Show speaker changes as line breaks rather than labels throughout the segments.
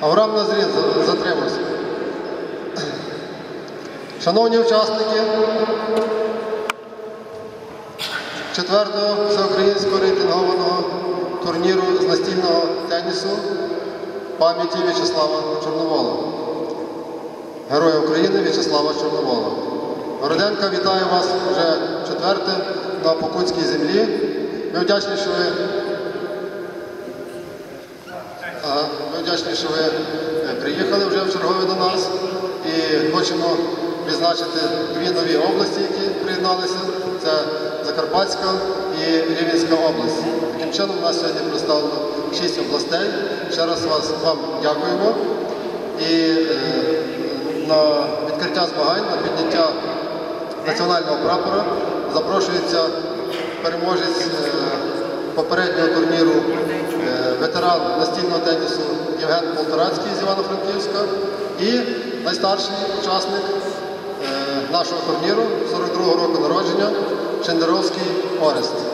Авраам Назрін затримався. Шановні учасники четвертого всеукраїнського рейтингованого турніру з настільного тенісу пам'яті В'ячеслава Чорновола. Героя України В'ячеслава Чорновола. Городенка вітаю вас вже четверте на Покутській землі. Ми вдячні, що ви Ага, Ми вдячні, що ви е, приїхали вже в чергове до нас і хочемо відзначити дві нові області, які приєдналися. Це Закарпатська і Рівненська область. Таким чином, у нас сьогодні представлено шість областей. Ще раз вас вам дякуємо. І е, на відкриття змагань, на підняття національного прапора запрошується переможець е, попереднього турніру ветеран настільного тенісу Євген Полторацький з Івано-Франківська і найстарший учасник е, нашого турніру 42-го року народження Шендеровський Орест.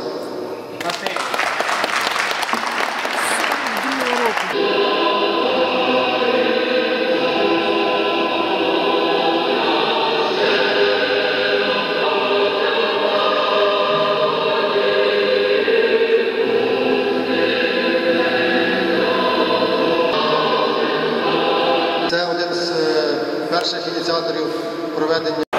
Перших ініціаторів проведення.